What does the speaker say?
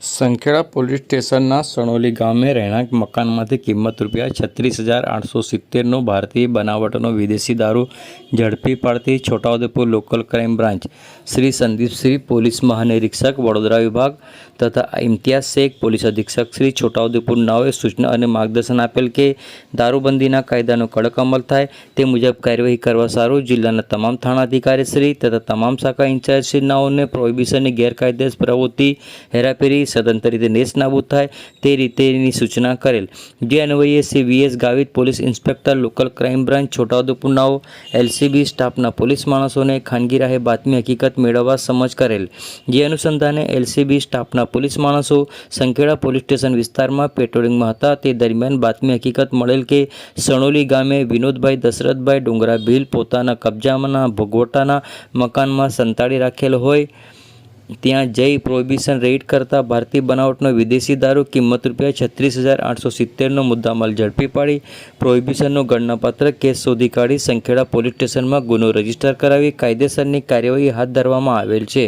Sankheda police સ્ટેશનના સણોલી ગામે રહેણાંક મકાનમાંથી કિંમત રૂપિયા છત્રીસ હજાર આઠસો સિત્તેરનો ભારતીય બનાવટનો વિદેશી દારૂ ઝડપી પાડતી Chhota Udepur local crime branch. Shri Sandeepshri police મહાનિરીક્ષક, Vadodara વિભાગ તથા ઇમ્તિયાઝ શેખ, પોલીસ અધિક્ષક શ્રી છોટાઉદેપુર નાઓએ સૂચના અને માર્ગદર્શન આપેલ કે દારૂબંધીના કાયદાનો કડક અમલ થાય તે મુજબ કાર્યવાહી કરવા સારું જિલ્લાના તમામ થાણાધિકારીશ્રી તથા તમામ શાખા ઇન્ચાર્જશ્રી નાઓને પ્રોહિબિશનની ગેરકાયદેસર પ્રવૃત્તિ હેરાફેરી સદંતર રીતે નેસ્તનાબૂદ થાય તે રીતેની સૂચના કરેલ. જે અન્વયે Shri V S Gavit police inspector, local crime branch Chhota Udepur નાઓ LCB સ્ટાફના પોલીસ માણસોને ખાનગી રાહે બાતમી હકીકત મેળવવા સમજ કરેલ. જે અનુસંધાને એલસીબી સ્ટાફના પોલીસ માણસો સંખેડા પોલીસ સ્ટેશન વિસ્તારમાં પેટ્રોલિંગમાં હતા. તે દરમિયાન બાતમી હકીકત મળેલ કે સણોલી ગામે વિનોદભાઈ, દશરથભાઈ ડુંગરા ભીલ પોતાના કબજાના ભોગવટાના મકાનમાં સંતાડી રાખેલ હોય. ત્યાં જઈ પ્રોહિબિશન રેડ કરતા ભારતીય બનાવટનો વિદેશી દારૂ કિંમત રૂપિયા છત્રીસ હજાર આઠસો સિત્તેરનો મુદ્દામાલ ઝડપી પાડી. પ્રોહિબિશનનો ગણનાપાત્ર કેસ શોધી કાઢી સંખેડા પોલીસ સ્ટેશનમાં ગુનો રજિસ્ટર કરાવી કાયદેસરની કાર્યવાહી હાથ ધરવામાં આવેલ છે.